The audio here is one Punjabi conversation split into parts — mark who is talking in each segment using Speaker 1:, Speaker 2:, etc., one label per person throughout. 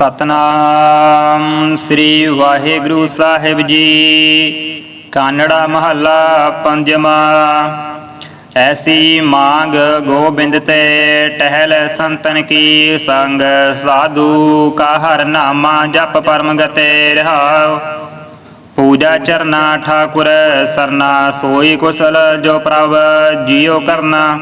Speaker 1: ਸਤਨਾਮ ਸ੍ਰੀ ਵਾਹਿਗੁਰੂ ਸਾਹਿਬ ਜੀ। ਕਾਨੜਾ ਮਹੱਲਾ ਪੰਜਵਾ। ਐਸੀ ਮਾਂਗ ਗੋਬਿੰਦ ਤੇ ਟਹਿਲ ਸੰਤਨ ਕੀ ਸੰਗ। ਸਾਧੂ ਕਾ ਹਰ ਨਾਮਾ ਜਪ ਪਰਮ ਗਤੇ ਰਹਾਉ। ਪੂਜਾ ਚਰਨਾ ਠਾਕੁਰ ਸਰਨਾ ਸੋਈ ਕੁਸਲ ਜੋ ਪ੍ਰਭ ਜੀਉ ਕਰਨਾ।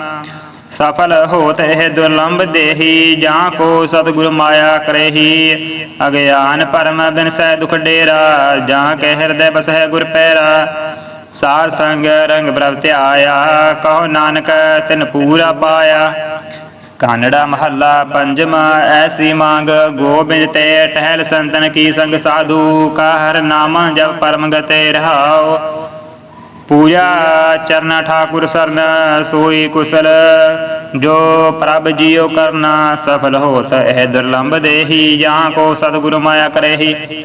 Speaker 1: ਸਫਲ ਹੋਤ ਇਹ ਦੁਰਲੰਭ ਦੇਹੀ, ਜਾਂ ਕੋ ਸਤਿਗੁਰ ਮਾਇਆ ਕਰੇਹੀ। ਅਗਿਆਨ ਪਰਮ ਬਿਨਸੈ ਦੁਖ ਡੇਰਾ, ਜਾਂ ਕੇ ਹਿਰਦੈ ਬਸਹਿ ਗੁਰ ਪੈਰਾ। ਸਾਧ ਸੰਗ ਰੰਗ ਪ੍ਰਭ ਧਿਆਇਆ, ਕਹੋ ਨਾਨਕ ਤਿਨ ਪੂਰਾ ਪਾਇਆ। ਕਾਨੜਾ ਮਹੱਲਾ ਪੰਜਵਾ ਐਸੀ ਮੰਗ, ਗੋਬਿੰਦ ਤੇ ਟਹਿਲ ਸੰਤਨ ਕੀ ਸੰਗ ਸਾਧੂ। ਕਾ ਹਰ ਨਾਮ ਜਪ ਪਰਮ ਗਤੇ ਰਹਾਉ। ਪੂਜਾ ਚਰਨਾ ਠਾਕੁਰ ਸਰਨ, ਸੋਈ ਕੁਸਲ। ਜੋ ਪ੍ਰਭ ਜੀਉ ਕਰਨਾ, ਸਫਲ ਹੋਤ ਇਹ ਦੁਰਲੰਭ ਦੇਹੀ, ਜਾਂ ਕੋ ਸਤਿਗੁਰ ਮਾਇਆ ਕਰੇਹੀ।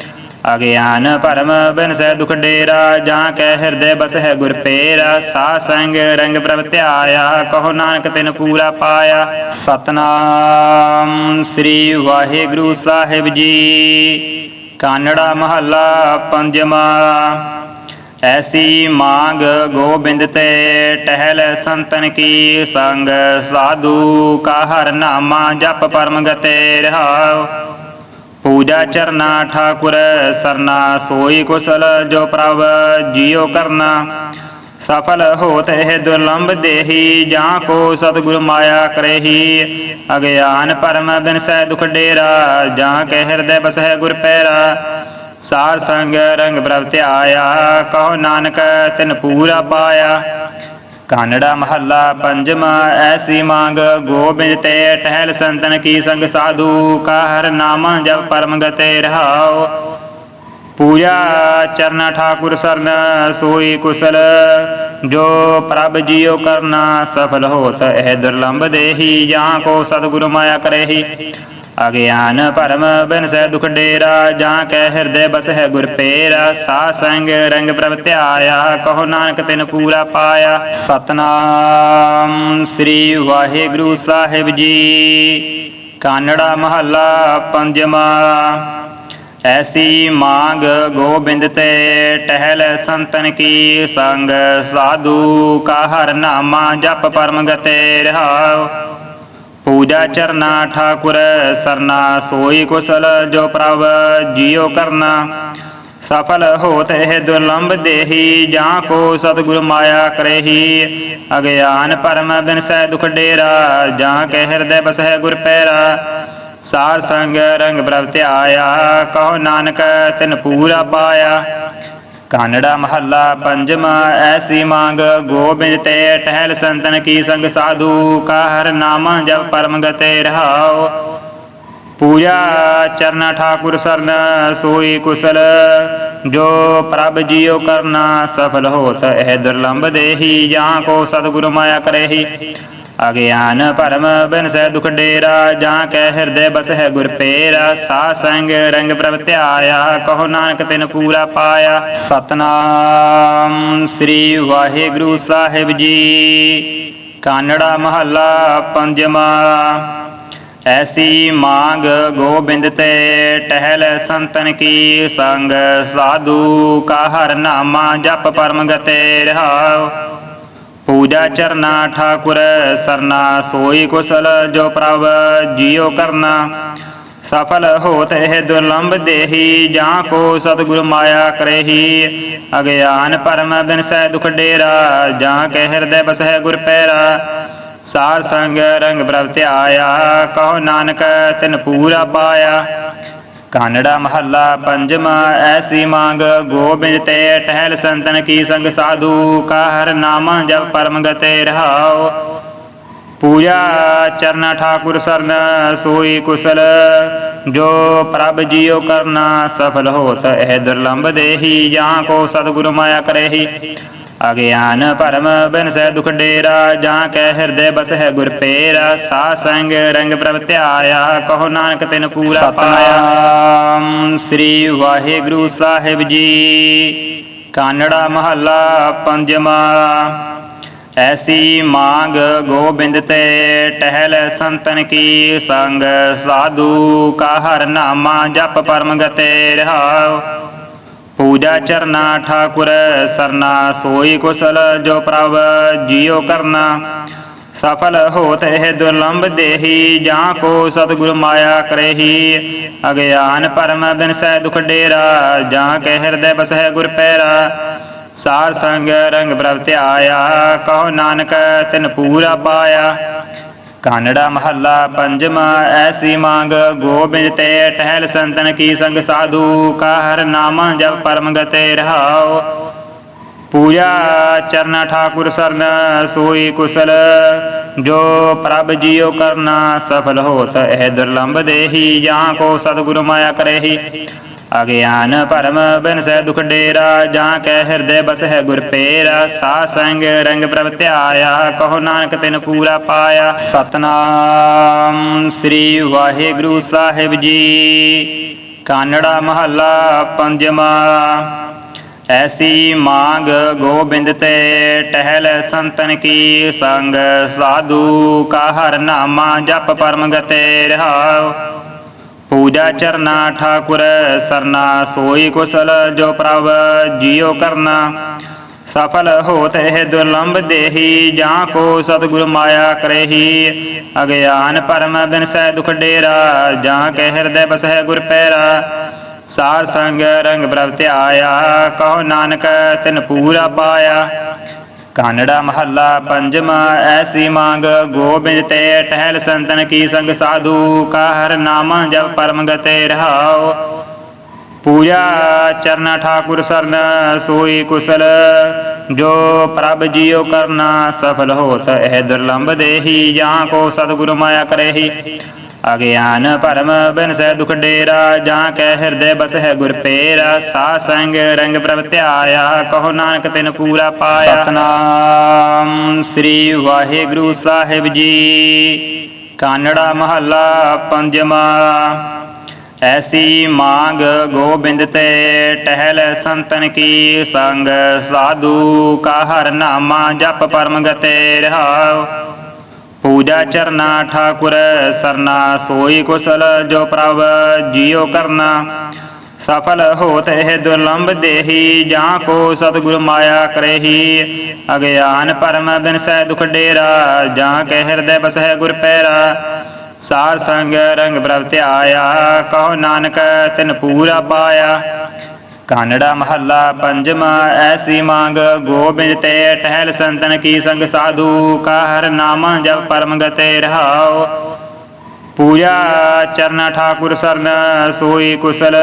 Speaker 1: ਅਗਿਆਨ ਭਰਮ ਬਿਨਸੈ ਦੁਖ ਡੇਰਾ, ਜਾਂ ਕੈ ਹਿਰਦੇ ਬਸਹਿ ਗੁਰ ਪੇਰਾ। ਸਾ ਸੰਗ ਰੰਗ ਪ੍ਰਭ ਧਿਆਇਆ, ਕਹੋ ਨਾਨਕ ਤਿਨ ਪੂਰਾ ਪਾਇਆ। ਸਤਨਾਮ ਸ੍ਰੀ ਵਾਹਿਗੁਰੂ ਸਾਹਿਬ ਜੀ। ਕਾਨੜਾ ਮਹੱਲਾ ਪੰਜਵਾ। ਐਸੀ ਮਾਂਗ ਗੋਬਿੰਦ ਤੇ ਟਹਿਲ ਸੰਤਨ ਕੀ ਸੰਗ, ਸਾਧੂ ਕਾ ਹਰ ਨਾਮਾ ਜਪ ਪਰਮ ਗਤੇ ਰਹਾਉ। ਪੂਜਾ ਚਰਨਾ ਠਾਕੁਰ ਸਰਨਾ, ਸੋਈ ਕੁਸਲ ਜੋ ਪ੍ਰਭ ਜੀਉ ਕਰਨਾ। ਸਫਲ ਹੋਤ ਇਹ ਦੁਰਲੰਭ ਦੇਹੀ, ਜਾਂ ਕੋ ਸਤਿਗੁਰ ਮਾਇਆ ਕਰੇਹੀ। ਅਗਿਆਨ ਪਰਮ ਬਿਨਸੈ ਦੁਖ ਡੇਰਾ, ਜਾਂ ਕਹਿ ਹਿਰਦੈ ਬਸਹਿ ਗੁਰ ਪੈਰਾ। ਸਾਰ ਸੰਗ ਰੰਗ ਪ੍ਰਭ ਧਿਆਇਆ, ਕਹੋ ਨਾਨਕ ਤਿਨ ਪੂਰਾ ਪਾਇਆ। ਕਾਨੜਾ ਮਹੱਲਾ ਪੰਜਵਾ ਐਸੀ ਮੰਗ, ਗੋਬਿੰਦ ਤੇ ਟਹਿਲ ਸੰਤਨ ਕੀ ਸੰਗ ਸਾਧੂ ਕਾ ਹਰ ਨਾਮ ਜਪ ਪਰਮ ਗਤੇ ਰਹਾਉ। ਪੂਜਾ ਚਰਨਾ ਠਾਕੁਰ ਸਰਨ, ਸੋਈ ਕੁਸਲ, ਜੋ ਪ੍ਰਭ ਜੀਉ ਕਰਨਾ, ਸਫਲ ਹੋਤ ਇਹ ਦੁਰਲੰਭ ਦੇਹੀ, ਜਾਂ ਕੋ ਸਤਿਗੁਰ ਮਾਇਆ ਕਰੇਹੀ। ਅਗਿਆਨ ਭਰਮ ਬਿਨਸੈ ਦੁਖ ਡੇਰਾ, ਜਾਂ ਕੈ ਹਿਰਦੇ ਬਸਹਿ ਗੁਰ ਪੇਰਾ। ਸਾ ਸੰਗ ਰੰਗ ਪ੍ਰਭ ਧਿਆਇਆ, ਕਹੋ ਨਾਨਕ ਤਿਨ ਪੂਰਾ ਪਾਇਆ। ਸਤਨਾਮ ਸ੍ਰੀ ਵਾਹਿਗੁਰੂ ਸਾਹਿਬ ਜੀ। ਕਾਨੜਾ ਮਹੱਲਾ ਪੰਜਵਾ। ਐਸੀ ਮੰਗ ਗੋਬਿੰਦ ਤੇ ਟਹਿਲ ਸੰਤਨ ਕੀ ਸੰਗ। ਸਾਧੂ ਕਾ ਹਰ ਨਾਮਾ ਜਪ ਪਰਮ ਗਤੇ ਰਹਾਉ। ਪੂਜਾ ਚਰਨਾ ਠਾਕੁਰ ਸਰਨਾ ਸੋਈ ਕੁਸਲ ਜੋ ਪ੍ਰਭ ਜੀਉ ਕਰਨਾ। ਸਫਲ ਹੋਤ ਇਹ ਦੁਰਲੰਭ ਦੇਹੀ, ਜਾਂ ਕੋ ਸਤਿਗੁਰ ਮਾਇਆ ਕਰੇਹੀ। ਅਗਿਆਨ ਪਰਮ ਬਿਨਸੈ ਦੁਖ ਡੇਰਾ, ਜਾਂ ਕੇ ਹਿਰਦੈ ਬਸਹਿ ਗੁਰ ਪੈਰਾ। ਸਾਧ ਸੰਗ ਰੰਗ ਪ੍ਰਭ ਧਿਆਇਆ, ਕਹੋ ਨਾਨਕ ਤਿਨ ਪੂਰਾ ਪਾਇਆ। ਕਾਨੜਾ ਮਹੱਲਾ ਪੰਜਵਾ ਐਸੀ ਮੰਗ, ਗੋਬਿੰਦ ਤੇ ਟਹਿਲ ਸੰਤਨ ਕੀ ਸੰਗ ਸਾਧੂ ਕਾ ਹਰ ਨਾਮ ਜਪ ਪਰਮ ਗਤੇ ਰਹਾਉ। ਪੂਜਾ ਚਰਨਾ ਠਾਕੁਰ ਸਰਨ, ਸੋਈ ਕੁਸਲ, ਜੋ ਪ੍ਰਭ ਜੀਉ ਕਰਨਾ, ਸਫਲ ਹੋਤ ਇਹ ਦੁਰਲੰਭ ਦੇਹੀ, ਜਾਂ ਕੋ ਸਤਿਗੁਰ ਮਾਇਆ ਕਰੇਹੀ। ਅਗਿਆਨ ਭਰਮ ਬਿਨਸੈ ਦੁਖ ਡੇਰਾ, ਜਾਂ ਕੈ ਹਿਰਦੇ ਬਸਹਿ ਗੁਰ ਪੇਰਾ। ਸਾ ਸੰਗ ਰੰਗ ਪ੍ਰਭ ਧਿਆਇਆ, ਕਹੋ ਨਾਨਕ ਤਿਨ ਪੂਰਾ ਪਾਇਆ। ਸਤਨਾਮ ਸ੍ਰੀ ਵਾਹਿਗੁਰੂ ਸਾਹਿਬ ਜੀ। ਕਾਨੜਾ ਮਹੱਲਾ ਪੰਜਵਾ। ਐਸੀ ਮਾਂਗ ਗੋਬਿੰਦ ਤੇ ਟਹਿਲ ਸੰਤਨ ਕੀ ਸੰਗ। ਸਾਧੂ ਕਾ ਹਰ ਨਾਮਾ ਜਪ ਪਰਮ ਗਤੇ ਰਹਾਉ। ਪੂਜਾ ਚਰਨਾ ਠਾਕੁਰ ਸਰਨਾ, ਸੋਈ ਕੁਸਲ ਜੋ ਪ੍ਰਭ ਜੀਉ ਕਰਨਾ। ਸਫਲ ਹੋਤ ਇਹ ਦੁਰਲੰਭ ਦੇਹੀ, ਜਾਂ ਕੋ ਸਤਿਗੁਰ ਮਾਇਆ ਕਰੇਹੀ। ਅਗਿਆਨ ਪਰਮ ਬਿਨਸੈ ਦੁਖ ਡੇਰਾ, ਜਾਂ ਕੇ ਹਿਰਦੈ ਬਸਹਿ ਗੁਰ ਪੈਰਾ। ਸਾਧ ਸੰਗ ਰੰਗ ਪ੍ਰਭ ਧਿਆਇਆ, ਕਹੋ ਨਾਨਕ ਤਿਨ ਪੂਰਾ ਪਾਇਆ। ਕਾਨੜਾ ਮਹੱਲਾ ਪੰਜਵਾ, ਐਸੀ ਮੰਗ, ਗੋਬਿੰਦ ਤੇ ਟਹਿਲ ਸੰਤਨ ਕੀ ਸੰਗ ਸਾਧੂ ਕਾ ਹਰ ਨਾਮ ਜਪ ਪਰਮ ਗਤੇ ਰਹਾਉ। ਪੂਜਾ ਚਰਨਾ ਠਾਕੁਰ ਸਰਨ, ਸੋਈ ਕੁਸਲ, ਜੋ ਪ੍ਰਭ ਜੀਉ ਕਰਨਾ, ਸਫਲ ਹੋਤ ਇਹ ਦੁਰਲੰਭ ਦੇਹੀ, ਜਾਂ ਕੋ ਸਤਿਗੁਰ ਮਾਇਆ ਕਰੇਹੀ। ਅਗਿਆਨ ਭਰਮ ਬਿਨਸੈ ਦੁਖ ਡੇਰਾ ਜਾਂ ਕੈ ਹਿਰਦੇ ਬਸਹਿ ਗੁਰ ਪੇਰਾ ਸਾ ਸੰਗ ਰੰਗ ਪ੍ਰਭ ਧਿਆਇਆ ਕਹੋ ਨਾਨਕ ਤਿਨ ਪੂਰਾ ਪਾਇਆ। ਸ੍ਰੀ ਵਾਹਿਗੁਰੂ ਸਾਹਿਬ ਜੀ ਕਾਨੜਾ ਮਹੱਲਾ ਪੰਜਵਾ। ਐਸੀ ਮਾਂਗ ਗੋਬਿੰਦ ਤੇ ਟਹਿਲ ਸੰਤਨ ਕੀ ਸੰਗ ਸਾਧੂ ਕਾ ਹਰ ਨਾਮਾ ਜਪ ਪਰਮ ਗਤੇ ਰਹਾਉ। ਪੂਜਾ ਚਰਨਾ ਠਾਕੁਰ ਸਰਨਾ, ਸੋਈ ਕੁਸਲ ਜੋ ਪ੍ਰਭ ਜੀਉ ਕਰਨਾ। ਸਫਲ ਹੋਤ ਇਹ ਦੁਰਲੰਭ ਦੇਹੀ, ਜਾਂ ਕੋ ਸਤਿਗੁਰ ਮਾਇਆ ਕਰੇਹੀ। ਅਗਿਆਨ ਪਰਮ ਬਿਨਸੈ ਦੁਖ ਡੇਰਾ, ਜਾਂ ਕੇ ਹਿਰਦੈ ਬਸਹਿ ਗੁਰ ਪੈਰਾ। ਸਾਰ ਸੰਗ ਰੰਗ ਪ੍ਰਭ ਧਿਆਇਆ, ਕਹੋ ਨਾਨਕ ਤਿਨ ਪੂਰਾ ਪਾਇਆ। ਕਾਨੜਾ ਮਹੱਲਾ ਪੰਜਵਾ, ਐਸੀ ਮੰਗ, ਗੋਬਿੰਦ ਤੇ ਟਹਿਲ ਸੰਤਨ ਕੀ ਸੰਗ ਸਾਧੂ ਕਾ ਹਰ ਨਾਮ ਜਪ ਪਰਮ ਗਤੇ ਰਹਾਉ। ਪੂਜਾ ਚਰਨਾ ਠਾਕੁਰ ਸਰਨ, ਸੋਈ ਕੁਸਲ, ਜੋ ਪ੍ਰਭ ਜੀਉ ਕਰਨਾ, ਸਫਲ ਹੋਤ ਇਹ ਦੁਰਲੰਭ ਦੇਹੀ, ਜਾਂ ਕੋ ਸਤਿਗੁਰ ਮਾਇਆ ਕਰੇਹੀ। ਅਗਿਆਨ ਭਰਮ ਬਿਨਸੈ ਦੁਖ ਡੇਰਾ, ਜਾਂ ਕੈ ਹਿਰਦੇ ਬਸਹਿ ਗੁਰ ਪੇਰਾ। ਸਾ ਸੰਗ ਰੰਗ ਪ੍ਰਭ ਧਿਆਇਆ, ਕਹੋ ਨਾਨਕ ਤਿਨ ਪੂਰਾ ਪਾਇਆ। ਸਤਨਾਮ ਸ੍ਰੀ ਵਾਹਿਗੁਰੂ ਸਾਹਿਬ ਜੀ। ਕਾਨੜਾ ਮਹੱਲਾ ਪੰਜਵਾ। ਐਸੀ ਮੰਗ ਗੋਬਿੰਦ ਤੇ ਟਹਿਲ ਸੰਤਨ ਕੀ ਸੰਗ। ਸਾਧੂ ਕਾ ਹਰ ਨਾਮਾ ਜਪ ਪਰਮ ਗਤੇ ਰਹਾਉ। ਪੂਜਾ ਚਰਨਾ ਠਾਕੁਰ ਸਰਨਾ, ਸੋਈ ਕੁਸਲ ਜੋ ਪ੍ਰਭ ਜੀਉ ਕਰਨਾ। ਸਫਲ ਹੋਤ ਇਹ ਦੁਰਲੰਭ ਦੇਹੀ, ਜਾਂ ਕੋ ਸਤਿਗੁਰ ਮਾਇਆ ਕਰੇਹੀ। ਅਗਿਆਨ ਪਰਮ ਬਿਨਸੈ ਦੁਖ ਡੇਰਾ, ਜਾਂ ਕੇ ਹਿਰਦੈ ਬਸਹਿ ਗੁਰ ਪੈਰਾ। ਸਾਰ ਸੰਗ ਰੰਗ ਪ੍ਰਭ ਧਿਆਇਆ, ਕਹੋ ਨਾਨਕ ਤਿਨ ਪੂਰਾ ਪਾਇਆ। ਕਾਨੜਾ ਮਹੱਲਾ ਪੰਜਵਾ ਐਸੀ ਮੰਗ, ਗੋਬਿੰਦ ਤੇ ਟਹਿਲ ਸੰਤਨ ਕੀ ਸੰਗ ਸਾਧੂ ਕਾ ਹਰ ਨਾਮ ਜਪ ਪਰਮ ਗਤੇ ਰਹਾਉ। ਪੂਜਾ ਚਰਨਾ ਠਾਕੁਰ ਸਰਨ, ਸੋਈ ਕੁਸਲ, ਜੋ ਪ੍ਰਭ ਜੀਉ ਕਰਨਾ, ਸਫਲ ਹੋਤ ਇਹ ਦੁਰਲੰਭ ਦੇਹੀ, ਜਾਂ ਕੋ ਸਤਿਗੁਰ ਮਾਇਆ ਕਰੇਹੀ। ਅਗਿਆਨ ਪਰਮ ਬਿਨਸੈ ਦੁਖ ਡੇਰਾ ਜਾਂ ਕੈ ਹਿਰਦੇ ਬਸਹਿ ਗੁਰ ਪੇਰਾ ਸਾ ਸੰਗ ਰੰਗ ਪ੍ਰਭ ਧਿਆਇਆ ਕਹੋ ਨਾਨਕ ਤਿਨ ਪੂਰਾ ਪਾਇਆ। ਸਤਨਾਮ ਸ੍ਰੀ ਵਾਹਿਗੁਰੂ ਸਾਹਿਬ ਜੀ ਕਾਨੜਾ ਮਹੱਲਾ ਪੰਜਵਾ। ਐਸੀ ਮਾਂਗ ਗੋਬਿੰਦ ਤੇ ਟਹਿਲ ਸੰਤਨ ਕੀ ਸੰਗ ਸਾਧੂ ਕਾ ਹਰ ਨਾਮਾ ਜਪ ਪਰਮ ਗਤੇ ਰਹਾਉ। ਪੂਜਾ ਚਰਨਾ ਠਾਕੁਰ ਸਰਨਾ ਸੋਈ ਕੁਸਲ ਜੋ ਪ੍ਰਭ ਜੀਉ ਕਰਨਾ। ਸਫਲ ਹੋਤ ਇਹ ਦੁਰਲੰਭ ਦੇਹੀ, ਜਾਂ ਕੋ ਸਤਿਗੁਰ ਮਾਇਆ ਕਰੇਹੀ। ਅਗਿਆਨ ਪਰਮ ਬਿਨਸੈ ਦੁਖ ਡੇਰਾ, ਜਾਂ ਕੇ ਹਿਰਦੈ ਬਸਹਿ ਗੁਰ ਪੈਰਾ। ਸਾਰ ਸੰਗ ਰੰਗ ਪ੍ਰਭ ਧਿਆਇਆ, ਕਹੋ ਨਾਨਕ ਤਿਨ ਪੂਰਾ ਪਾਇਆ। ਕਾਨੜਾ ਮਹੱਲਾ ਪੰਜਵਾ ਐਸੀ ਮੰਗ, ਗੋਬਿੰਦ ਤੇ ਟਹਿਲ ਸੰਤਨ ਕੀ ਸੰਗ ਸਾਧੂ ਕਾ ਹਰ ਨਾਮ ਜਪ ਪਰਮ ਗਤੇ ਰਹਾਉ। ਪੂਜਾ ਚਰਨਾ ਠਾਕੁਰ ਸਰਨ, ਸੋਈ ਕੁਸਲ,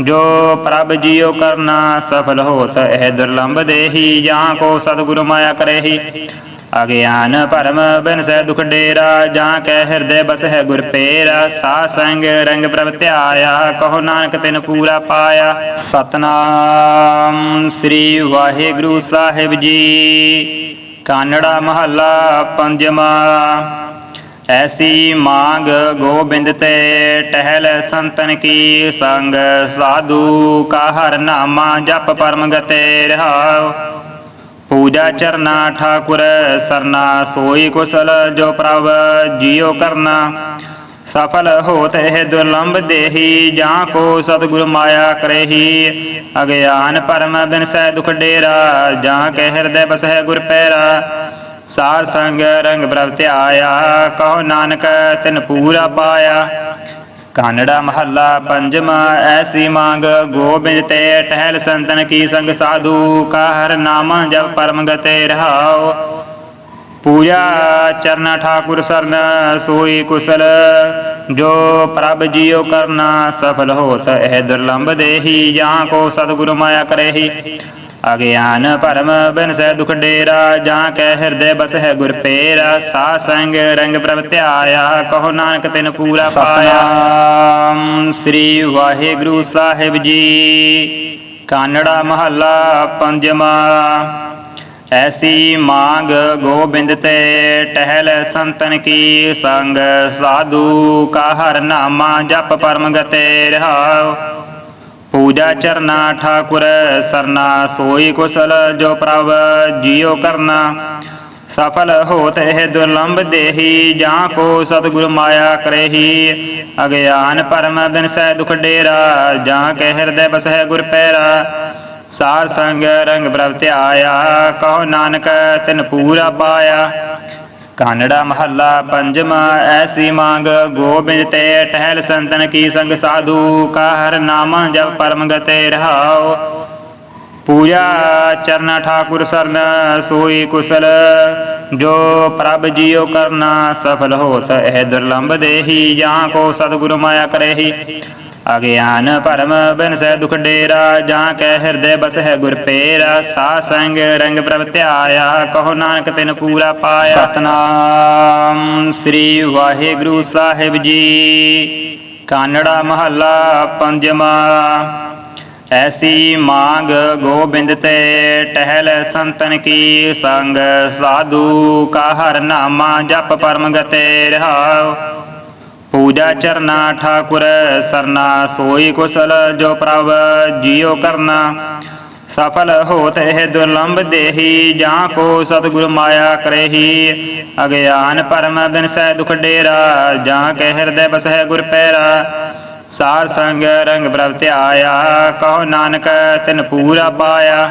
Speaker 1: ਜੋ ਪ੍ਰਭ ਜੀਉ ਕਰਨਾ, ਸਫਲ ਹੋਤ ਇਹ ਦੁਰਲੰਭ ਦੇਹੀ, ਜਾਂ ਕੋ ਸਤਿਗੁਰ ਮਾਇਆ ਕਰੇਹੀ। ਅਗਿਆਨ ਭਰਮ ਬਿਨਸੈ ਦੁਖ ਡੇਰਾ, ਜਾਂ ਕੈ ਹਿਰਦੇ ਬਸਹਿ ਗੁਰ ਪੇਰਾ। ਸਾ ਸੰਗ ਰੰਗ ਪ੍ਰਭ ਧਿਆਇਆ, ਕਹੋ ਨਾਨਕ ਤਿਨ ਪੂਰਾ ਪਾਇਆ। ਸਤਨਾਮ ਸ੍ਰੀ ਵਾਹਿਗੁਰੂ ਸਾਹਿਬ ਜੀ। ਕਾਨੜਾ ਮਹੱਲਾ ਪੰਜਵਾ। ਐਸੀ ਮਾਂਗ ਗੋਬਿੰਦ ਤੇ ਟਹਿਲ ਸੰਤਨ ਕੀ ਸੰਗ। ਸਾਧੂ ਕਾ ਹਰ ਨਾਮਾ ਜਪ ਪਰਮ ਗਤੇ ਰਹਾਉ। ਪੂਜਾ ਚਰਨਾ ਠਾਕੁਰ ਸਰਨਾ, ਸੋਈ ਕੁਸਲ ਜੋ ਪ੍ਰਭ ਜੀਉ ਕਰਨਾ। ਸਫਲ ਹੋਤ ਇਹ ਦੁਰਲੰਭ ਦੇਹੀ, ਜਾਂ ਕੋ ਸਤਿਗੁਰ ਮਾਇਆ ਕਰੇਹੀ। ਅਗਿਆਨ ਪਰਮ ਬਿਨਸੈ ਦੁਖ ਡੇਰਾ, ਜਾਂ ਕੇ ਹਿਰਦੈ ਬਸਹਿ ਗੁਰ ਪੈਰਾ। ਸਾਰ ਸੰਗ ਰੰਗ ਪ੍ਰਭ ਧਿਆਇਆ, ਕਹੋ ਨਾਨਕ ਤਿਨ ਪੂਰਾ ਪਾਇਆ। ਕਾਨੜਾ ਮਹੱਲਾ ਪੰਜਵਾ, ਐਸੀ ਮੰਗ, ਗੋਬਿੰਦ ਤੇ ਟਹਿਲ ਸੰਤਨ ਕੀ ਸੰਗ ਸਾਧੂ ਕਾ ਹਰ ਨਾਮ ਜਪ ਪਰਮ ਗਤੇ ਰਹਾਉ। ਪੂਜਾ ਚਰਨਾ ਠਾਕੁਰ ਸਰਨ, ਸੋਈ ਕੁਸਲ, ਜੋ ਪ੍ਰਭ ਜੀਉ ਕਰਨਾ, ਸਫਲ ਹੋਤ ਇਹ ਦੁਰਲੰਭ ਦੇਹੀ, ਜਾਂ ਕੋ ਸਤਿਗੁਰ ਮਾਇਆ ਕਰੇਹੀ। ਅਗਿਆਨ ਪਰਮ ਬਿਨਸੈ ਦੁਖ ਡੇਰਾ ਜਾਂ ਕੈ ਹਿਰਦੇ ਬਸਹਿ ਗੁਰ ਪੇਰਾ। ਸਾ ਸੰਗ ਰੰਗ ਪ੍ਰਭ ਧਿਆਇਆ ਕਹੋ ਨਾਨਕ ਤਿਨ ਪੂਰਾ ਪਾਇਆ। ਸ੍ਰੀ ਵਾਹਿਗੁਰੂ ਸਾਹਿਬ ਜੀ ਕਾਨੜਾ ਮਹੱਲਾ ਪੰਜਵਾ। ਐਸੀ ਮਾਂਗ ਗੋਬਿੰਦ ਤੇ ਟਹਿਲ ਸੰਤਨ ਕੀ ਸੰਗ। ਸਾਧੂ ਕਾ ਹਰ ਨਾਮਾ ਜਪ ਪਰਮ ਗਤੇ ਰਹਾਉ। ਪੂਜਾ ਚਰਨਾ ਠਾਕੁਰ, ਸਰਨਾ ਸੋਈ ਕੁਸਲ ਜੋ ਪ੍ਰਭ ਜੀਉ ਕਰਨਾ। ਸਫਲ ਹੋਤ ਇਹ ਦੁਰਲੰਭ ਦੇਹੀ, ਜਾਂ ਕੋ ਸਤਿਗੁਰ ਮਾਇਆ ਕਰੇਹੀ। ਅਗਿਆਨ ਪਰਮ ਬਿਨਸੈ ਦੁਖ ਡੇਰਾ, ਜਾਂ ਕੇ ਹਿਰਦੈ ਬਸਹਿ ਗੁਰ ਪੈਰਾ। ਸਾਰ ਸੰਗ ਰੰਗ ਪ੍ਰਭ ਧਿਆਇਆ, ਕਹੋ ਨਾਨਕ ਤਿਨ ਪੂਰਾ ਪਾਇਆ। ਕਾਨੜਾ ਮਹੱਲਾ ਪੰਜਵਾ ਐਸੀ ਮੰਗ, ਗੋਬਿੰਦ ਤੇ ਟਹਿਲ ਸੰਤਨ ਕੀ ਸੰਗ ਸਾਧੂ ਕਾ ਹਰ ਨਾਮ ਜਪ ਪਰਮ ਗਤੇ ਰਹਾਉ। ਪੂਜਾ ਚਰਨਾ ਠਾਕੁਰ ਸਰਨ, ਸੋਈ ਕੁਸਲ, ਜੋ ਪ੍ਰਭ ਜੀਉ ਕਰਨਾ, ਸਫਲ ਹੋਤ ਇਹ ਦੁਰਲੰਭ ਦੇਹੀ, ਜਾਂ ਕੋ ਸਤਿਗੁਰੂ ਮਾਇਆ ਕਰੇਹੀ। ਅਗਿਆਨ ਭਰਮ ਬਿਨਸੈ ਦੁਖ ਡੇਰਾ, ਜਾਂ ਕੈ ਹਿਰਦੇ ਬਸਹਿ ਗੁਰ ਪੇਰਾ। ਸਾ ਸੰਗ ਰੰਗ ਪ੍ਰਭ ਧਿਆਇਆ, ਕਹੋ ਨਾਨਕ ਤਿਨ ਪੂਰਾ ਪਾਇਆ। ਸਤਨਾਮ ਸ੍ਰੀ ਵਾਹਿਗੁਰੂ ਸਾਹਿਬ ਜੀ। ਕਾਨੜਾ ਮਹੱਲਾ ਪੰਜਵਾ। ਐਸੀ ਮਾਂਗ ਗੋਬਿੰਦ ਤੇ ਟਹਿਲ ਸੰਤਨ ਕੀ ਸੰਗ। ਸਾਧੂ ਕਾ ਹਰ ਨਾਮਾ ਜਪ ਪਰਮ ਗਤੇ ਰਹਾਉ। ਪੂਜਾ ਚਰਨਾ ਠਾਕੁਰ ਸਰਨਾ ਸੋਈ ਕੁਸਲ ਜੋ ਪ੍ਰਭ ਜੀਉ ਕਰਨਾ। ਸਫਲ ਹੋਤ ਇਹ ਦੁਰਲੰਭ ਦੇਹੀ, ਜਾਂ ਕੋ ਸਤਿਗੁਰ ਮਾਇਆ ਕਰੇਹੀ। ਅਗਿਆਨ ਪਰਮ ਬਿਨਸੈ ਦੁਖ ਡੇਰਾ, ਜਾਂ ਕੇ ਹਿਰਦੈ ਬਸਹਿ ਗੁਰ ਪੈਰਾ। ਸਾਰ ਸੰਗ ਰੰਗ ਪ੍ਰਭ ਧਿਆਇਆ, ਕਹੋ ਨਾਨਕ ਤਿਨ ਪੂਰਾ ਪਾਇਆ।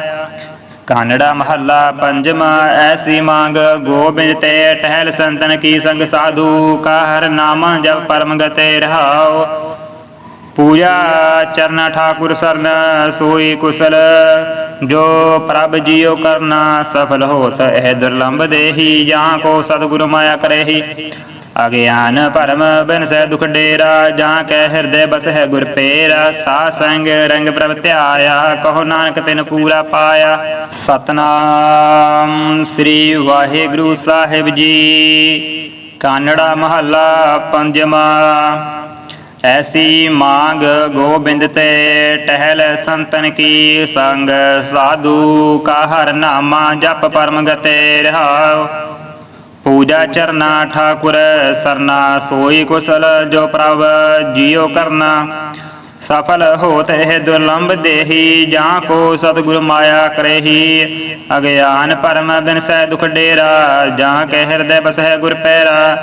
Speaker 1: ਕਾਨੜਾ ਮਹੱਲਾ ਪੰਜਵਾ ਐਸੀ ਮੰਗ, ਗੋਬਿੰਦ ਤੇ ਟਹਿਲ ਸੰਤਨ ਕੀ ਸੰਗ ਸਾਧੂ ਕਾ ਹਰ ਨਾਮ ਜਪ ਪਰਮ ਗਤੇ ਰਹਾਉ। ਪੂਜਾ ਚਰਨਾ ਠਾਕੁਰ ਸਰਨ, ਸੋਈ ਕੁਸਲ, ਜੋ ਪ੍ਰਭ ਜੀਉ ਕਰਨਾ, ਸਫਲ ਹੋਤ ਇਹ ਦੁਰਲੰਭ ਦੇਹੀ, ਜਾਂ ਕੋ ਸਤਿਗੁਰੂ ਮਾਇਆ ਕਰੇਹੀ। ਅਗਿਆਨ ਭਰਮ ਬਿਨਸੈ ਦੁਖ ਡੇਰਾ ਜਾਂ ਕੈ ਹਿਰਦੇ ਬਸਹਿ ਗੁਰ ਪੇਰਾ। ਸਾ ਸੰਗ ਰੰਗ ਪ੍ਰਭ ਧਿਆਇਆ, ਕਹੋ ਨਾਨਕ ਤਿਨ ਪੂਰਾ ਪਾਇਆ। ਸਤਨਾਮ ਸ੍ਰੀ ਵਾਹਿਗੁਰੂ ਸਾਹਿਬ ਜੀ। ਕਾਨੜਾ ਮਹੱਲਾ ਪੰਜਵਾ। ਐਸੀ ਮਾਂਗ ਗੋਬਿੰਦ ਤੇ ਟਹਿਲ ਸੰਤਨ ਕੀ ਸੰਗ। ਸਾਧੂ ਕਾ ਹਰ ਨਾਮਾ ਜਪ ਪਰਮ ਗਤੇ ਰਹਾਉ। ਪੂਜਾ ਚਰਨਾ ਠਾਕੁਰ, ਸਰਨਾ ਸੋਈ ਕੁਸਲ ਜੋ ਪ੍ਰਭ ਜੀਉ ਕਰਨਾ। ਸਫਲ ਹੋਤ ਇਹ ਦੁਰਲੰਭ ਦੇਹੀ, ਜਾਂ ਕੋ ਸਤਿਗੁਰ ਮਾਇਆ ਕਰੇਹੀ। ਅਗਿਆਨ ਪਰਮ ਬਿਨਸੈ ਦੁਖ ਡੇਰਾ, ਜਾਂ ਕੇ ਹਿਰਦੈ ਬਸਹਿ ਗੁਰ ਪੈਰਾ।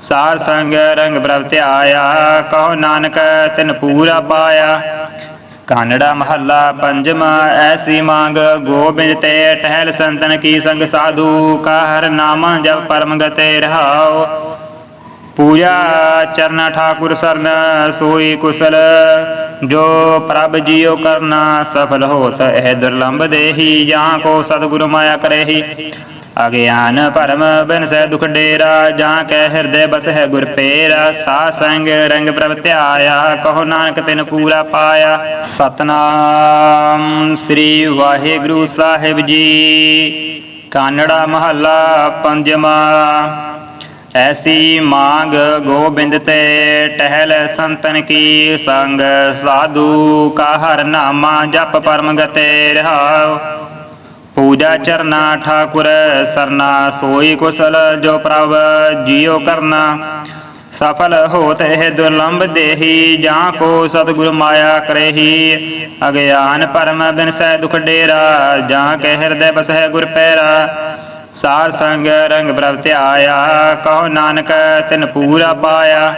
Speaker 1: ਸਾਰ ਸੰਗ ਰੰਗ ਪ੍ਰਭ ਧਿਆਇਆ, ਕਹੋ ਨਾਨਕ ਤਿਨ ਪੂਰਾ ਪਾਇਆ। ਕਾਨੜਾ ਮਹੱਲਾ ਪੰਜਵਾ, ਐਸੀ ਮੰਗ, ਗੋਬਿੰਦ ਤੇ ਟਹਿਲ ਸੰਤਨ ਕੀ ਸੰਗ ਸਾਧੂ ਕਾ ਹਰ ਨਾਮ ਜਪ ਪਰਮ ਗਤੇ ਰਹਾਉ। ਪੂਜਾ ਚਰਨਾ ਠਾਕੁਰ ਸਰਨ, ਸੋਈ ਕੁਸਲ, ਜੋ ਪ੍ਰਭ ਜੀਉ ਕਰਨਾ, ਸਫਲ ਹੋਤ ਇਹ ਦੁਰਲੰਭ ਦੇਹੀ, ਜਾਂ ਕੋ ਸਤਿਗੁਰੂ ਮਾਇਆ ਕਰੇਹੀ। ਅਗਿਆਨ ਭਰਮ ਬਿਨਸੈ ਦੁਖ ਡੇਰਾ, ਜਾਂ ਕੈ ਹਿਰਦੇ ਬਸਹਿ ਗੁਰ ਪੇਰਾ। ਸਾ ਸੰਗ ਰੰਗ ਪ੍ਰਭ ਧਿਆਇਆ, ਕਹੋ ਨਾਨਕ ਤਿਨ ਪੂਰਾ ਪਾਇਆ। ਸਤਨਾਮ ਸ੍ਰੀ ਵਾਹਿਗੁਰੂ ਸਾਹਿਬ ਜੀ। ਕਾਨੜਾ ਮਹੱਲਾ ਪੰਜਵਾ। ਐਸੀ ਮੰਗ ਗੋਬਿੰਦ ਤੇ ਟਹਿਲ ਸੰਤਨ ਕੀ ਸੰਗ। ਸਾਧੂ ਕਾ ਹਰ ਨਾਮਾ ਜਪ ਪਰਮ ਗਤੇ ਰਹਾਉ। ਪੂਜਾ ਚਰਨਾ ਠਾਕੁਰ ਸਰਨਾ ਸੋਈ ਕੁਸਲ ਜੋ ਪ੍ਰਭ ਜੀਉ ਕਰਨਾ। ਸਫਲ ਹੋਤ ਇਹ ਦੁਰਲੰਭ ਦੇਹੀ, ਜਾਂ ਕੋ ਸਤਿਗੁਰ ਮਾਇਆ ਕਰੇਹੀ। ਅਗਿਆਨ ਪਰਮ ਬਿਨਸੈ ਦੁਖ ਡੇਰਾ, ਜਾਂ ਕੇ ਹਿਰਦੈ ਬਸਹਿ ਗੁਰ ਪੈਰਾ। ਸਾਰ ਸੰਗ ਰੰਗ ਪ੍ਰਭ ਧਿਆਇਆ, ਕਹੋ ਨਾਨਕ ਤਿਨ ਪੂਰਾ ਪਾਇਆ।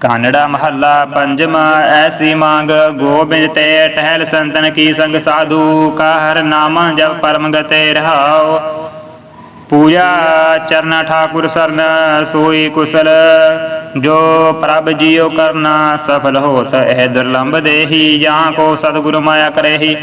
Speaker 1: ਕਾਨੜਾ ਮਹੱਲਾ ਪੰਜਵਾ, ਐਸੀ ਮੰਗ, ਗੋਬਿੰਦ ਤੇ ਟਹਿਲ ਸੰਤਨ ਕੀ ਸੰਗ ਸਾਧੂ ਕਾ ਹਰ ਨਾਮ ਜਪ ਪਰਮ ਗਤੇ ਰਹਾਉ। ਪੂਜਾ ਚਰਨਾ ਠਾਕੁਰ ਸਰਨ, ਸੋਈ ਕੁਸਲ, ਜੋ ਪ੍ਰਭ ਜੀਉ ਕਰਨਾ, ਸਫਲ ਹੋਤ ਇਹ ਦੁਰਲੰਭ ਦੇਹੀ, ਜਾਂ ਕੋ ਸਤਿਗੁਰੂ ਮਾਇਆ ਕਰੇਹੀ।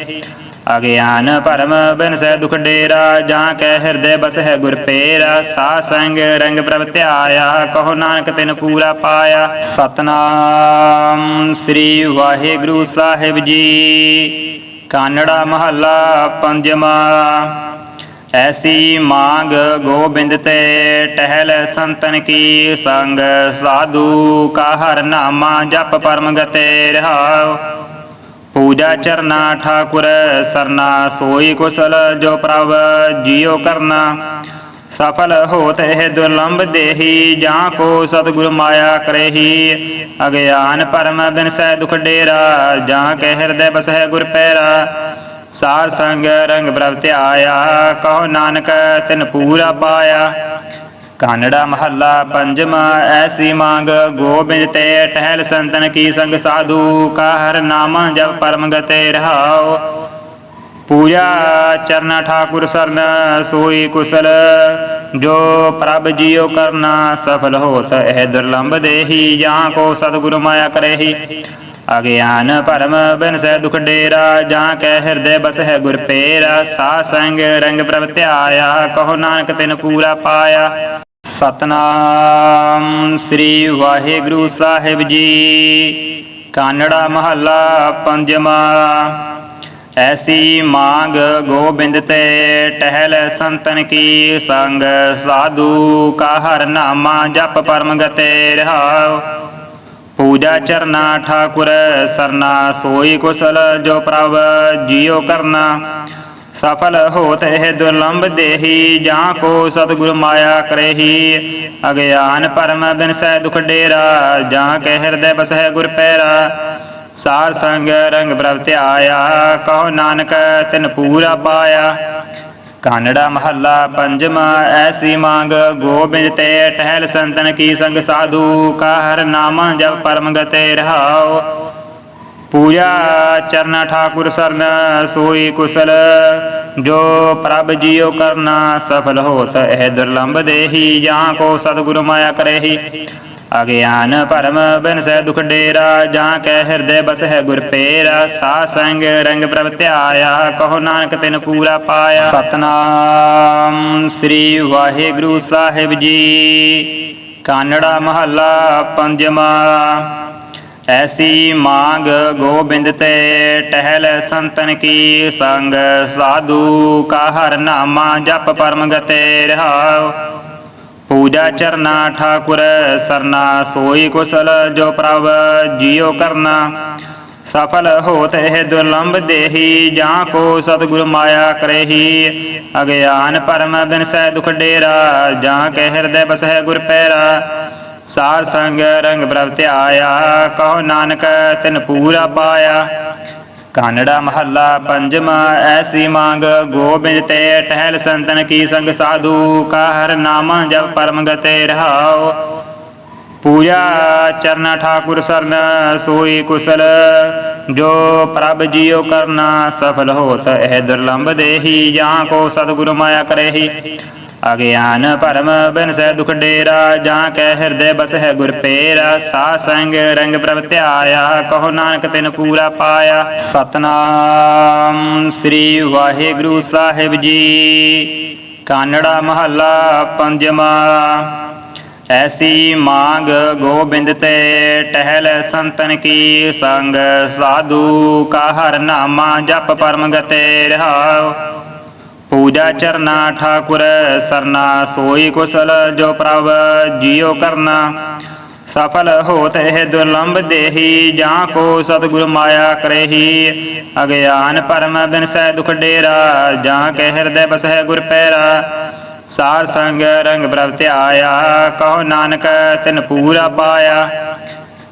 Speaker 1: ਅਗਿਆਨ ਪਰਮ ਬਿਨਸੈ ਦੁਖ ਡੇਰਾ, ਜਾਂ ਕੈ ਹਿਰਦੇ ਬਸਹਿ ਗੁਰ ਪੇਰਾ। ਸਾ ਸੰਗ ਰੰਗ ਪ੍ਰਭ ਧਿਆਇਆ, ਕਹੋ ਨਾਨਕ ਤਿਨ ਪੂਰਾ ਪਾਇਆ। ਸਤਨਾਮ ਸ੍ਰੀ ਵਾਹਿਗੁਰੂ ਸਾਹਿਬ ਜੀ। ਕਾਨੜਾ ਮਹੱਲਾ ਪੰਜਵਾ। ਐਸੀ ਮਾਂਗ ਗੋਬਿੰਦ ਤੇ ਟਹਿਲ ਸੰਤਨ ਕੀ ਸੰਗ। ਸਾਧੂ ਕਾ ਹਰ ਨਾਮਾ ਜਪ ਪਰਮ ਗਤੇ ਰਹਾਉ। ਪੂਜਾ ਚਰਨਾ ਠਾਕੁਰ ਸਰਨਾ ਸੋਈ ਕੁਸਲ ਜੋ ਪ੍ਰਭ ਜੀਉ ਕਰਨਾ। ਸਫਲ ਹੋਤ ਇਹ ਦੁਰਲੰਭ ਦੇਹੀ, ਜਾਂ ਕੋ ਸਤਿਗੁਰ ਮਾਇਆ ਕਰੇਹੀ। ਅਗਿਆਨ ਪਰਮ ਬਿਨਸੈ ਦੁਖ ਡੇਰਾ, ਜਾਂ ਕੇ ਹਿਰਦੈ ਬਸਹਿ ਗੁਰ ਪੈਰਾ। ਸਾਰ ਸੰਗ ਰੰਗ ਪ੍ਰਭ ਧਿਆਇਆ, ਕਹੋ ਨਾਨਕ ਤਿਨ ਪੂਰਾ ਪਾਇਆ। ਕਾਨੜਾ ਮਹੱਲਾ ਪੰਜਵਾ ਐਸੀ ਮੰਗ, ਗੋਬਿੰਦ ਤੇ ਟਹਿਲ ਸੰਤਨ ਕੀ ਸੰਗ ਸਾਧੂ ਕਾ ਹਰ ਨਾਮ ਜਪ ਪਰਮ ਗਤੇ ਰਹਾਉ। ਪੂਜਾ ਚਰਨਾ ਠਾਕੁਰ ਸਰਨ, ਸੋਈ ਕੁਸਲ, ਜੋ ਪ੍ਰਭ ਜੀਉ ਕਰਨਾ, ਸਫਲ ਹੋਤ ਇਹ ਦੁਰਲੰਭ ਦੇਹੀ, ਜਾਂ ਕੋ ਸਤਿਗੁਰੂ ਮਾਇਆ ਕਰੇਹੀ। ਅਗਿਆਨ ਪਰਮ ਬਿਨ ਸਹਿ ਦੁਖ ਡੇਰਾ, ਜਾਂ ਕੈ ਹਿਰਦੇ ਬਸ ਹੈ ਗੁਰ ਪੇਰਾ। ਸਾ ਸੰਗ ਰੰਗ ਪ੍ਰਭ ਧਿਆਇਆ, ਕਹੋ ਨਾਨਕ ਤਿਨ ਪੂਰਾ ਪਾਇਆ। ਸਤਨਾਮ ਸ੍ਰੀ ਵਾਹਿਗੁਰੂ ਸਾਹਿਬ ਜੀ। ਕਾਨੜਾ ਮਹੱਲਾ ਪੰਜਵਾ। ਐਸੀ ਮਾਂਗ ਗੋਬਿੰਦ ਤੇ ਟਹਿਲ ਸੰਤਨ ਕੀ ਸੰਗ। ਸਾਧੂ ਕਾ ਹਰ ਨਾਮਾ ਜਪ ਪਰਮ ਗਤੇ ਰਹਾਉ। ਪੂਜਾ ਚਰਨਾ ਠਾਕੁਰ ਸਰਨਾ ਸੋਈ ਕੁਸਲ ਜੋ ਪ੍ਰਭ ਜੀਉ ਕਰਨਾ। ਸਫਲ ਹੋਤ ਇਹ ਦੁਰਲੰਭ ਦੇਹੀ, ਜਾਂ ਕੋ ਸਤਿਗੁਰ ਮਾਇਆ ਕਰੇਹੀ। ਅਗਿਆਨ ਪਰਮ ਬਿਨ ਸਹਿ ਦੁਖ ਡੇਰਾ, ਜਾਂ ਕੇ ਹਿਰਦੈ ਬਸਹਿ ਗੁਰ ਪੈਰਾ। ਸਾਰ ਸੰਗ ਰੰਗ ਪ੍ਰਭ ਧਿਆਇਆ ਕਹੋ ਨਾਨਕ ਤਿਨ ਪੂਰਾ ਪਾਇਆ। ਕਾਨੜਾ ਮਹੱਲਾ ਪੰਜਵਾ ਐਸੀ ਮੰਗ ਗੋਬਿੰਦ ਤੇ ਟਹਿਲ ਸੰਤਨ ਕੀ ਸੰਗ ਸਾਧੂ। ਕਾ ਹਰ ਨਾਮ ਜਪ ਪਰਮ ਗਤੇ ਰਹਾਉ। ਪੂਜਾ ਚਰਨਾ ਠਾਕੁਰ ਸਰਨ, ਸੋਈ ਕੁਸਲ, ਜੋ ਪ੍ਰਭ ਜੀਉ ਕਰਨਾ ਸਫਲ ਹੋਤ ਇਹ ਦੁਰਲੰਭ ਦੇਹੀ, ਜਾਂ ਕੋ ਸਤਿਗੁਰੂ ਮਾਇਆ ਕਰੇਹੀ। ਅਗਿਆਨ ਭਰਮ ਬਿਨ ਸਹਿ ਦੁਖ ਡੇਰਾ, ਜਾਂ ਕੈ ਹਿਰਦੇ ਬਸ ਹੈ ਗੁਰ ਪੇਰਾ। ਸਾ ਸੰਗ ਰੰਗ ਪ੍ਰਭ ਧਿਆਇਆ, ਕਹੋ ਨਾਨਕ ਤਿਨ ਪੂਰਾ ਪਾਇਆ। ਸਤਨਾਮ ਸ੍ਰੀ ਵਾਹਿਗੁਰੂ ਸਾਹਿਬ ਜੀ। ਕਾਨੜਾ ਮਹੱਲਾ ਪੰਜਵਾ। ਐਸੀ ਮਾਂਗ ਗੋਬਿੰਦ ਤੇ ਟਹਿਲ ਸੰਤਨ ਕੀ ਸੰਗ? ਸਾਧੂ ਕਾ ਹਰ ਨਾਮਾ ਜਪ ਪਰਮ ਗਤੇ ਰਹਾਉ। ਪੂਜਾ ਚਰਨਾ ਠਾਕੁਰ ਸਰਨਾ, ਸੋਈ ਕੁਸਲ ਜੋ ਪ੍ਰਭ ਜੀਉ ਕਰਨਾ। ਸਫਲ ਹੋਤ ਇਹ ਦੁਰਲੰਭ ਦੇਹੀ, ਜਾਂ ਕੋ ਸਤਿਗੁਰ ਮਾਇਆ ਕਰੇਹੀ। ਅਗਿਆਨ ਪਰਮ ਬਿਨ ਸਹਿ ਦੁਖ ਡੇਰਾ, ਜਾਂ ਕੇ ਹਿਰਦੈ ਬਸਹਿ ਗੁਰ ਪੈਰਾ। ਸਾਰ ਸੰਗ ਰੰਗ ਪ੍ਰਭ ਧਿਆਇਆ, ਕਹੋ ਨਾਨਕ ਤਿਨ ਪੂਰਾ ਪਾਇਆ। ਕਾਨੜਾ ਮਹੱਲਾ ਪੰਜਵਾ, ਐਸੀ ਮੰਗ ਗੋਬਿੰਦ ਤੇ ਟਹਿਲ ਸੰਤਨ ਕੀ ਸੰਗ ਸਾਧੂ ਕਾ ਹਰ ਨਾਮ ਜਪ ਪਰਮ ਗਤੇ ਰਹਾਉ। ਪੂਜਾ ਚਰਨਾ ਠਾਕੁਰ ਸਰਨ, ਸੋਈ ਕੁਸਲ, ਜੋ ਪ੍ਰਭ ਜੀਉ ਕਰਨਾ, ਸਫਲ ਹੋਤ ਇਹ ਦੁਰਲੰਭ ਦੇਹੀ, ਜਾਂ ਕੋ ਸਤਿਗੁਰੂ ਮਾਇਆ ਕਰੇਹੀ। ਅਗਿਆਨ ਭਰਮ ਬਿਨ ਦੁਖ ਡੇਰਾ, ਜਾਂ ਕੈ ਹਿਰਦੇ ਬਸ ਹੈ ਗੁਰ ਪੇਰਾ। ਸਾ ਸੰਗ ਰੰਗ ਪ੍ਰਭ ਧਿਆਇਆ, ਕਹੋ ਨਾਨਕ ਤਿਨ ਪੂਰਾ ਪਾਇਆ। ਸਤਨਾਮ ਸ੍ਰੀ ਵਾਹਿਗੁਰੂ ਸਾਹਿਬ ਜੀ। ਕਾਨੜਾ ਮਹੱਲਾ ਪੰਜਵਾ। ਐਸੀ ਮਾਂਗ ਗੋਬਿੰਦ ਤੇ ਟਹਿਲ ਸੰਤਨ ਕੀ ਸੰਗ। ਸਾਧੂ ਕਾ ਹਰ ਨਾਮਾ ਜਪ ਪਰਮ ਗਤੇ ਰਹਾਉ। ਪੂਜਾ ਚਰਨਾ ਠਾਕੁਰ, ਸਰਨਾ ਸੋਈ ਕੁਸਲ, ਜੋ ਪ੍ਰਭ ਜੀਉ ਕਰਨਾ। ਸਫਲ ਹੋਤ ਇਹ ਦੁਰਲੰਭ ਦੇਹੀ, ਜਾਂ ਕੋ ਸਤਿਗੁਰ ਮਾਇਆ ਕਰੇਹੀ। ਅਗਿਆਨ ਪਰਮ ਬਿਨ ਸਹਿ ਦੁਖ ਡੇਰਾ, ਜਾਂ ਕੇ ਹਿਰਦੈ ਬਸਹਿ ਗੁਰ ਪੈਰਾ। ਸਾਰ ਸੰਗ ਰੰਗ ਪ੍ਰਭ ਧਿਆਇਆ, ਕਹੋ ਨਾਨਕ ਤਿਨ ਪੂਰਾ ਪਾਇਆ।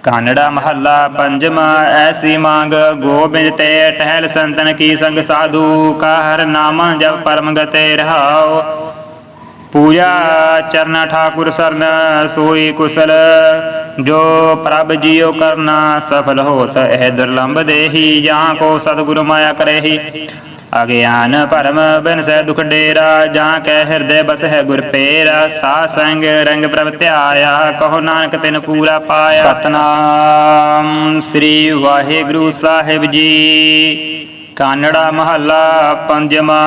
Speaker 1: ਕਾਨੜਾ ਮਹੱਲਾ ਪੰਜਵਾ, ਐਸੀ ਮੰਗ, ਗੋਬਿੰਦ ਤੇ ਟਹਿਲ ਸੰਤਨ ਕੀ ਸੰਗ ਸਾਧੂ ਕਾ ਹਰ ਨਾਮ ਜਪ ਪਰਮ ਗਤੇ ਰਹਾਉ। ਪੂਜਾ ਚਰਨਾ ਠਾਕੁਰ ਸਰਨ, ਸੋਈ ਕੁਸਲ, ਜੋ ਪ੍ਰਭ ਜੀਉ ਕਰਨਾ, ਸਫਲ ਹੋਤ ਇਹ ਦੁਰਲੰਭ ਦੇਹੀ, ਜਾਂ ਕੋ ਸਤਿਗੁਰੂ ਮਾਇਆ ਕਰੇਹੀ। ਅਗਿਆਨ ਭਰਮ ਬਿਨ ਸਹਿ ਦੁਖ ਡੇਰਾ ਜਾਂ ਕੈ ਹਿਰਦੇ ਬਸ ਹੈ ਗੁਰ ਪੇਰਾ। ਸਾ ਸੰਗ ਰੰਗ ਪ੍ਰਭ ਧਿਆਇਆ ਕਹੋ ਨਾਨਕ ਤਿਨ ਪੂਰਾ ਪਾਇਆ। ਸਤਨਾਮ। ਸ੍ਰੀ ਵਾਹਿਗੁਰੂ ਸਾਹਿਬ ਜੀ ਕਾਨੜਾ ਮਹੱਲਾ ਪੰਜਵਾ।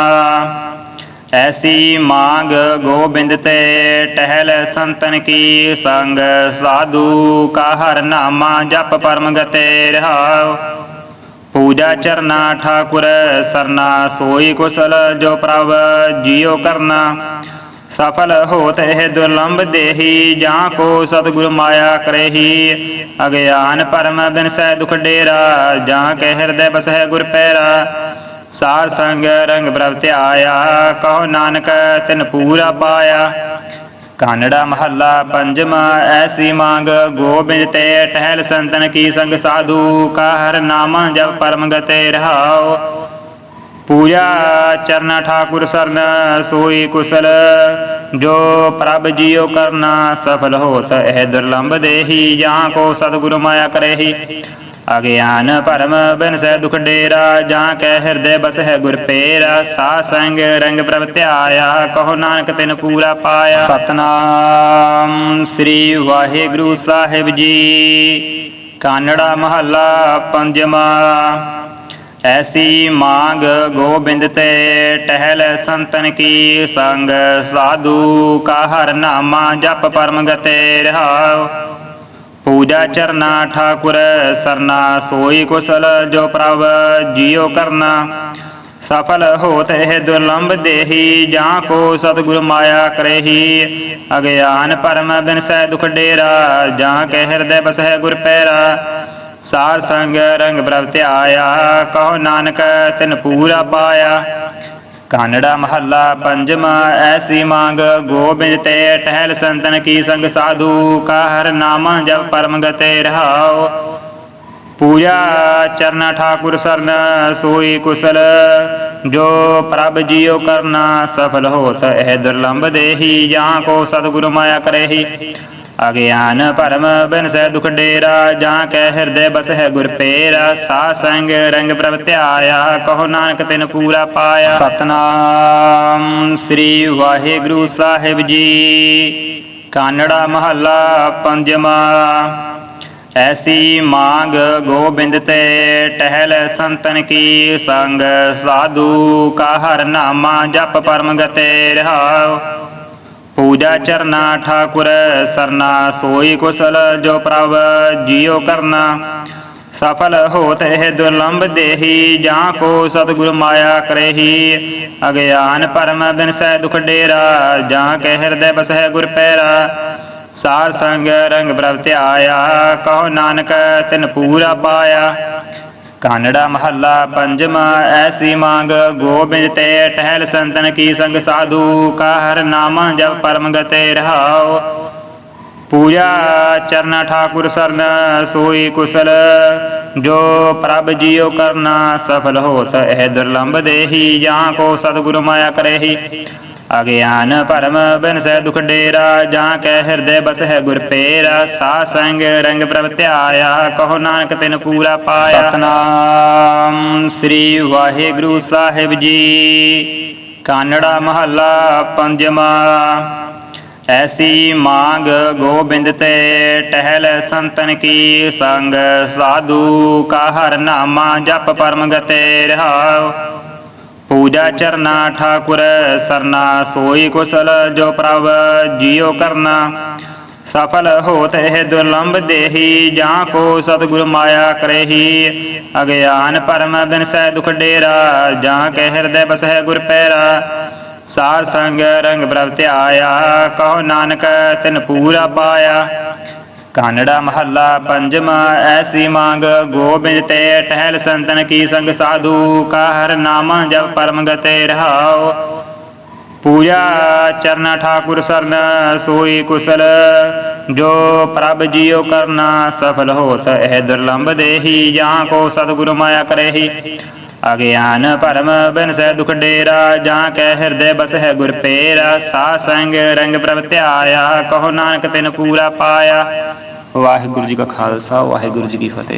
Speaker 1: ਐਸੀ ਮਾਂਗ ਗੋਬਿੰਦ ਤੇ ਟਹਿਲ ਸੰਤਨ ਕੀ ਸੰਗ। ਸਾਧੂ ਕਾ ਹਰ ਨਾਮਾ ਜਪ ਪਰਮ ਗਤੇ ਰਹਾਉ। ਪੂਜਾ ਚਰਨਾ ਠਾਕੁਰ ਸਰਨਾ ਸੋਈ ਕੁਸਲ ਜੋ ਪ੍ਰਭ ਜੀਉ ਕਰਨਾ। ਸਫਲ ਹੋਤ ਇਹ ਦੁਰਲੰਭ ਦੇਹੀ, ਜਾਂ ਕੋ ਸਤਿਗੁਰ ਮਾਇਆ ਕਰੇਹੀ। ਅਗਿਆਨ ਪਰਮ ਬਿਨ ਦੁਖ ਡੇਰਾ, ਜਾਂ ਕੇ ਹਿਰਦੈ ਬਸਹਿ ਗੁਰ ਪੈਰਾ। ਸਾਰ ਸੰਗ ਰੰਗ ਪ੍ਰਭ ਧਿਆਇਆ, ਕਹੋ ਨਾਨਕ ਤਿਨ ਪੂਰਾ ਪਾਇਆ। ਕਾਨੜਾ ਮਹੱਲਾ ਪੰਜਵਾ ਐਸੀ ਮੰਗ, ਗੋਬਿੰਦ ਤੇ ਟਹਿਲ ਸੰਤਨ ਕੀ ਸੰਗ ਸਾਧੂ, ਕਾ ਹਰ ਨਾਮ ਜਪ ਪਰਮ ਗਤੇ ਰਹਾਉ। ਪੂਜਾ ਚਰਨ ਠਾਕੁਰ ਸਰਨ, ਸੋਈ ਕੁਸਲ, ਜੋ ਪ੍ਰਭ ਜੀਉ ਕਰਨਾ, ਸਫਲ ਹੋਤ ਇਹ ਦੁਰਲੰਭ ਦੇਹੀ, ਜਾਂ ਕੋ ਸਤਿਗੁਰ ਮਾਇਆ ਕਰੇਹੀ। ਅਗਿਆਨ ਭਰਮ ਬਿਨ ਦੁਖ ਡੇਰਾ, ਜਾਂ ਕੈ ਹਿਰਦੇ ਬਸ ਹੈ ਗੁਰ ਪੇਰਾ। ਸਾ ਸੰਗ ਰੰਗ ਪ੍ਰਭ ਧਿਆਇਆ, ਕਹੋ ਨਾਨਕ ਤਿਨ ਪੂਰਾ ਪਾਇਆ। ਸਤਨਾਮ ਸ੍ਰੀ ਵਾਹਿਗੁਰੂ ਸਾਹਿਬ ਜੀ। ਕਾਨੜਾ ਮਹੱਲਾ ਪੰਜਵਾ। ਐਸੀ ਮਾਂਗ ਗੋਬਿੰਦ ਤੇ ਟਹਿਲ ਸੰਤਨ ਕੀ ਸੰਗ। ਸਾਧੂ ਕਾ ਹਰ ਨਾਮਾ ਜਪ ਪਰਮ ਗਤੇ ਰਹਾਉ। ਪੂਜਾ ਚਰਨਾ ਠਾਕੁਰ ਸਰਨਾ ਸੋਈ ਕੁਸਲ ਜੋ ਪ੍ਰਭ ਜੀਉ ਕਰਨਾ। ਸਫਲ ਹੋਤ ਇਹ ਦੁਰਲੰਭ ਦੇਹੀ, ਜਾਂ ਕੋ ਸਤਿਗੁਰ ਮਾਇਆ ਕਰੇਹੀ। ਅਗਿਆਨ ਪਰਮ ਬਿਨ ਸਹਿ ਦੁਖ ਡੇਰਾ, ਜਾਂ ਕੇ ਹਿਰਦੈ ਬਸਹਿ ਗੁਰ ਪੈਰਾ। ਸਾਰ ਸੰਗ ਰੰਗ ਪ੍ਰਭ ਧਿਆਇਆ, ਕਹੋ ਨਾਨਕ ਤਿਨ ਪੂਰਾ ਪਾਇਆ। ਕਾਨੜਾ ਮਹੱਲਾ ਪੰਜਵਾ ਐਸੀ ਮੰਗ, ਗੋਬਿੰਦ ਤੇ ਟਹਿਲ ਸੰਤਨ ਕੀ ਸੰਗ ਸਾਧੂ ਕਾ ਹਰ ਨਾਮ ਜਪ ਪਰਮ ਗਤੇ ਰਹਾਉ। ਪੂਜਾ ਚਰਨ ਠਾਕੁਰ ਸਰਨ, ਸੋਈ ਕੁਸਲ, ਜੋ ਪ੍ਰਭ ਜੀਉ ਕਰਨਾ, ਸਫਲ ਹੋਤ ਇਹ ਦੁਰਲੰਭ ਦੇਹੀ, ਜਾਂ ਕੋ ਸਤਿਗੁਰ ਮਾਇਆ ਕਰੇਹੀ। ਅਗਿਆਨ ਭਰਮ ਬਿਨਸੈ ਦੁਖ ਡੇਰਾ, ਜਾਂ ਕੈ ਹਿਰਦੇ ਬਸ ਹੈ ਗੁਰ ਪੇਰਾ ਸਾ ਸੰਗ ਰੰਗ ਪ੍ਰਭ ਧਿਆਇਆ, ਕਹੋ ਨਾਨਕ ਤਿਨ ਪੂਰਾ ਪਾਇਆ। ਸਤਨਾਮ ਸ੍ਰੀ ਵਾਹਿਗੁਰੂ ਸਾਹਿਬ ਜੀ। ਕਾਨੜਾ ਮਹੱਲਾ ਪੰਜਵਾ। ਐਸੀ ਮਾਂਗ ਗੋਬਿੰਦ ਤੇ ਟਹਿਲ ਸੰਤਨ ਕੀ ਸੰਗ, ਸਾਧੂ ਕਾ ਹਰ ਨਾਮਾ ਜਪ ਪਰਮ ਗਤੇ ਰਹਾਉ। ਪੂਜਾ ਚਰਨਾ ਠਾਕੁਰ ਸਰਨਾ, ਸੋਈ ਕੁਸਲ ਜੋ ਪ੍ਰਭ ਜੀਉ ਕਰਨਾ। ਸਫਲ ਹੋਤ ਇਹ ਦੁਰਲੰਭ ਦੇਹੀ, ਜਾਂ ਕੋ ਸਤਿਗੁਰ ਮਾਇਆ ਕਰੇਹੀ। ਅਗਿਆਨ ਪਰਮ ਬਿਨ ਸਹਿ ਦੁਖ ਡੇਰਾ, ਜਾਂ ਕਹਿ ਹਿਰਦੈ ਬਸਹਿ ਗੁਰ ਪੈਰਾ। ਸਾਰ ਸੰਗ ਰੰਗ ਪ੍ਰਭ ਧਿਆਇਆ, ਕਹੋ ਨਾਨਕ ਤਿਨ ਪੂਰਾ ਪਾਇਆ। ਕਾਨੜਾ ਮਹੱਲਾ ਪੰਜਵਾ, ਐਸੀ ਮੰਗ, ਗੋਬਿੰਦ ਤੇ ਟਹਿਲ ਸੰਤਨ ਕੀ ਸੰਗ ਸਾਧੂ ਕਾ ਹਰ ਨਾਮ ਜਪ ਪਰਮ ਗਤੇ ਰਹਾਉ। ਪੂਜਾ ਚਰਨ ਠਾਕੁਰ ਸਰਨ, ਸੋਈ ਕੁਸਲ, ਜੋ ਪ੍ਰਭ ਜੀਉ ਕਰਨਾ, ਸਫਲ ਹੋਤ ਇਹ ਦੁਰਲੰਭ ਦੇਹੀ, ਜਾਂ ਕੋ ਸਤਿਗੁਰ ਮਾਇਆ ਕਰੇਹੀ। ਅਗਿਆਨ ਭਰਮ ਬਿਨ ਸਹਿ ਦੁਖ ਡੇਰਾ ਜਾਂ ਕੈ ਹਿਰਦੇ ਬਸ ਹੈ ਗੁਰ ਪੇਰਾ। ਸਾ ਸੰਗ ਰੰਗ ਪ੍ਰਭ ਧਿਆਇਆ ਕਹੋ ਨਾਨਕ ਤਿਨ ਪੂਰਾ ਪਾਇਆ। ਸਤਨਾਮ। ਸ੍ਰੀ ਵਾਹਿਗੁਰੂ ਸਾਹਿਬ ਜੀ ਕਾਨੜਾ ਮਹੱਲਾ ਪੰਜਵਾ। ਐਸੀ ਮਾਂਗ ਗੋਬਿੰਦ ਤੇ ਟਹਿਲ ਸੰਤਨ ਕੀ ਸੰਗ। ਸਾਧੂ ਕਾ ਹਰ ਨਾਮਾ ਜਪ ਪਰਮ ਗਤੇ ਰਹਾਉ। ਪੂਜਾ ਚਰਨਾ ਠਾਕੁਰ ਸਰਨਾ, ਸੋਈ ਕੁਸਲ ਜੋ ਪ੍ਰਭ ਜੀਉ ਕਰਨਾ। ਸਫਲ ਹੋਤ ਇਹ ਦੁਰਲੰਭ ਦੇਹੀ, ਜਾਂ ਕੋ ਸਤਿਗੁਰ ਮਾਇਆ ਕਰੇਹੀ। ਅਗਿਆਨ ਪਰਮ ਬਿਨ ਸਹਿ ਦੁਖ ਡੇਰਾ, ਜਾਂ ਕਹਿ ਹਿਰਦੈ ਬਸਹਿ ਗੁਰ ਪੈਰਾ। ਸਾਰ ਸੰਗ ਰੰਗ ਪ੍ਰਭ ਧਿਆਇਆ, ਕਹੋ ਨਾਨਕ ਤਿਨ ਪੂਰਾ ਪਾਇਆ। ਕਾਨੜਾ ਮਹੱਲਾ ਪੰਜਵਾ, ਐਸੀ ਮੰਗ, ਗੋਬਿੰਦ ਤੇ ਟਹਿਲ ਸੰਤਨ ਕੀ ਸੰਗ ਸਾਧੂ ਕਾ ਹਰ ਨਾਮ ਜਪ ਪਰਮ ਗਤੇ ਰਹਾਉ। ਪੂਜਾ ਚਰਨ ਠਾਕੁਰ ਸਰਨ, ਸੋਈ ਕੁਸਲ, ਜੋ ਪ੍ਰਭ ਜੀਉ ਕਰਨਾ, ਸਫਲ ਹੋਤ ਇਹ ਦੁਰਲੰਭ ਦੇਹੀ, ਜਾਂ ਕੋ ਸਤਿਗੁਰ ਮਾਇਆ ਕਰੇਹੀ। ਅਗਿਆਨ ਭਰਮ ਬਿਨਸੈ ਦੁਖ ਡੇਰਾ ਜਾਂ ਕੈ ਹਿਰਦੈ ਬਸ ਹੈ ਗੁਰ ਪੇਰਾ। ਸਾ ਸੰਗ ਰੰਗ ਪ੍ਰਭ ਧਿਆਇਆ, ਕਹੋ ਨਾਨਕ ਤਿਨ ਪੂਰਾ ਪਾਇਆ। ਵਾਹਿਗੁਰੂ ਜੀ ਕਾ ਖਾਲਸਾ, ਵਾਹਿਗੁਰੂ ਜੀ ਕੀ ਫਤਿਹ।